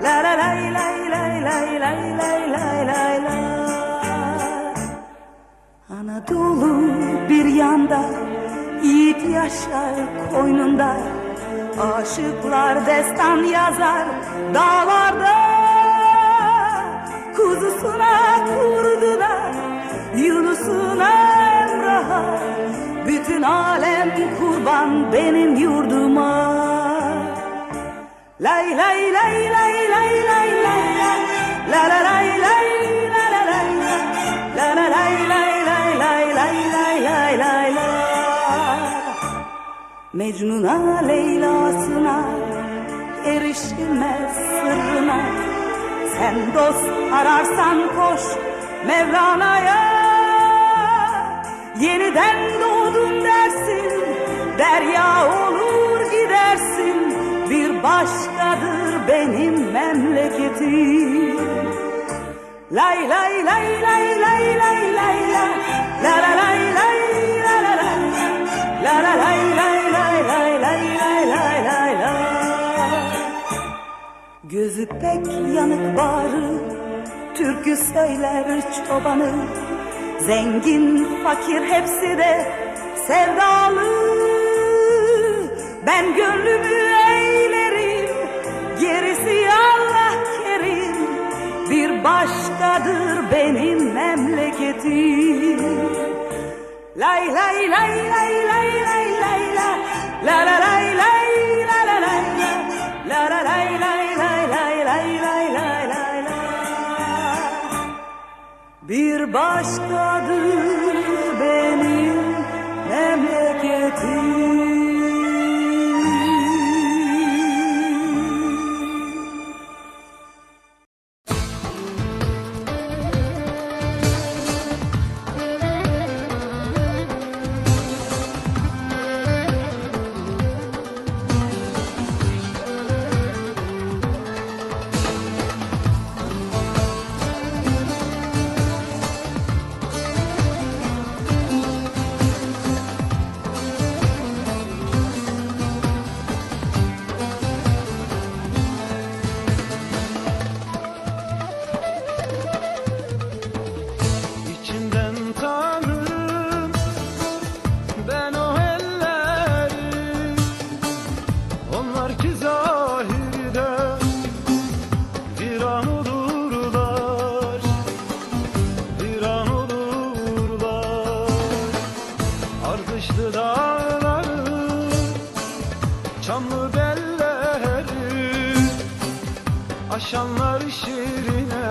la La la lay lay lay lay lay lay lay la. Anadolu bir yanda Yiğit yaşar koynunda. Aşıklar destan yazar dağlarda. Kuzusuna kurduna Yunus'una Emrah'a Bütün alem kurban benim yurduma Lay lay lay lay lay lay lay la La la lay lay la la lay la La la lay lay lay lay lay lay lay lay la Mecnun'a Leyla'sına erişilmez sırrına Sen dost ararsan koş Mevlana'ya Yeniden doğdun dersin Derya olur gidersin Bir başkadır benim memleketim Lay lay lay lay lay lay lay la La la lay lay la la lay La la lay lay lay lay lay lay lay lay la Gözü pek yanık bağrı Türkü söyler çobanı Zengin fakir hepsi de sevdalı Ben gönlümü başkadır benim memleketim Lay lay lay lay lay lay lay la La la lay lay la la lay la La la lay lay lay lay lay lay lay lay la Bir başkadır Aşanlar şirine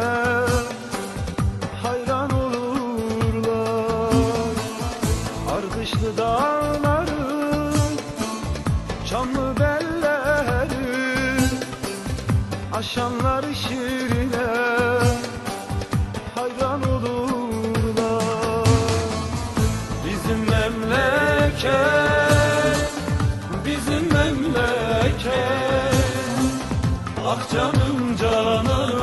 hayran olurlar. Ardışlı dağların çamlı belleri Aşanlar şirine hayran olurlar. Bizim memleket, bizim memleket Ah canım canım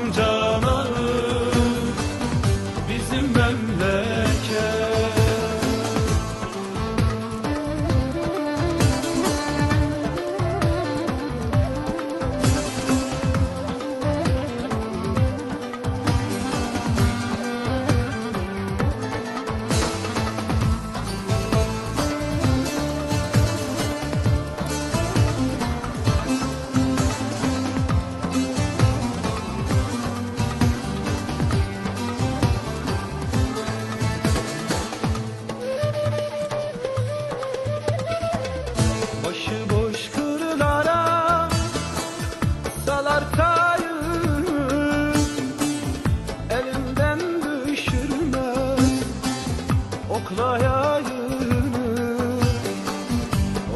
oklayayını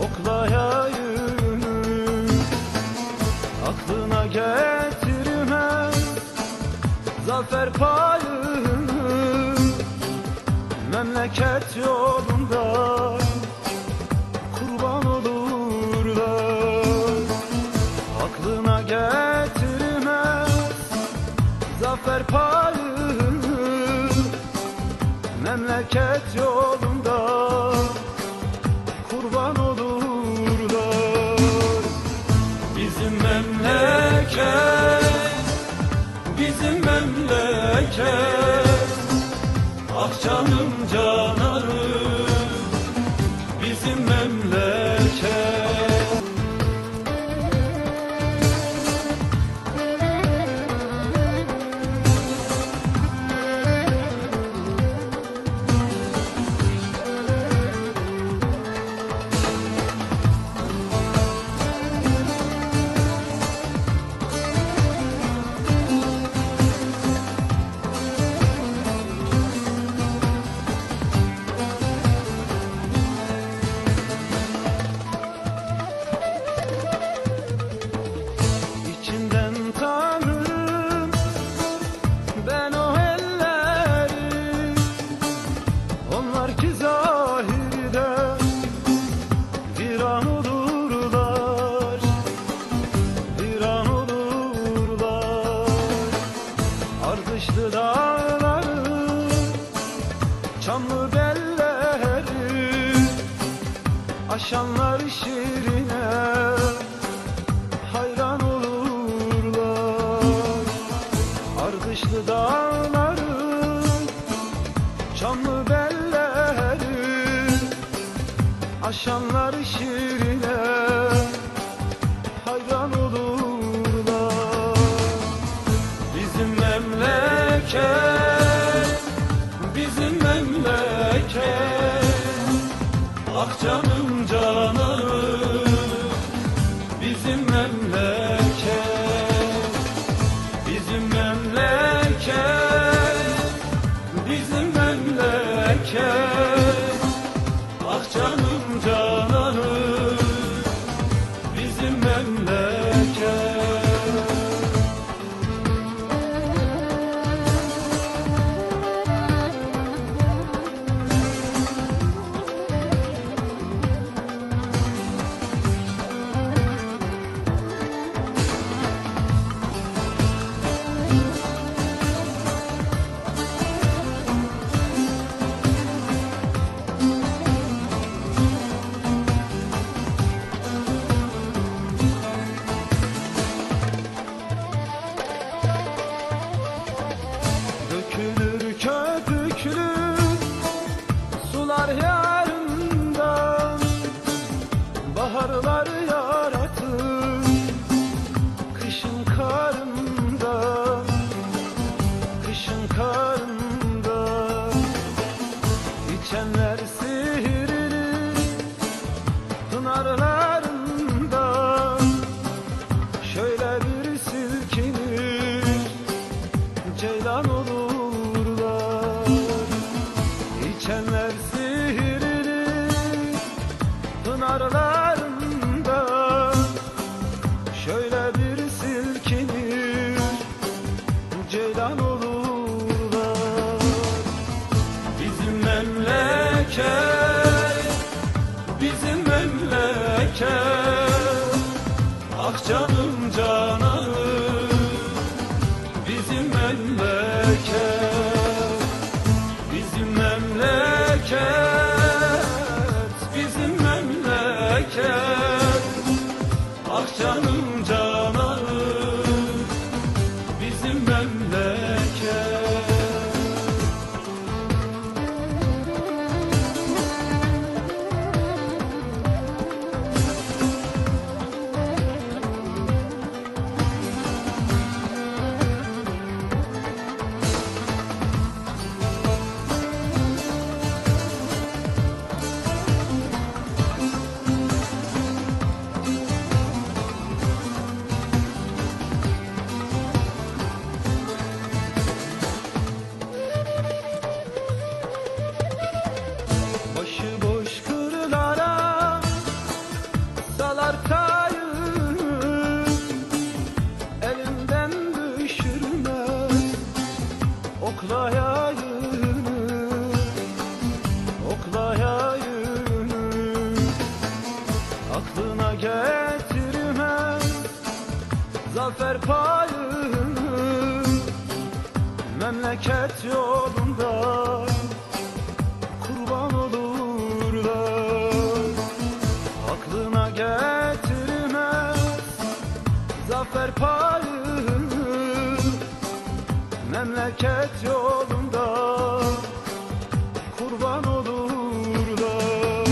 Oklayayını Aklına getirmez zafer payını Memleket yolunda kurban olurlar. Aklına getirmez zafer payını Memleket yolunda Ardışlı dağları Çamlı belleri Aşanlar şirine hayran olurlar. Ardışlı dağların çamlı belleri Aşanlar şirine yolunda kurban olurlar. Aklına getirmez zafer payı. Memleket yolunda kurban olurlar.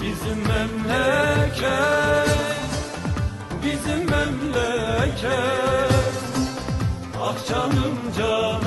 Bizim memleket, bizim memleket. Ah canım can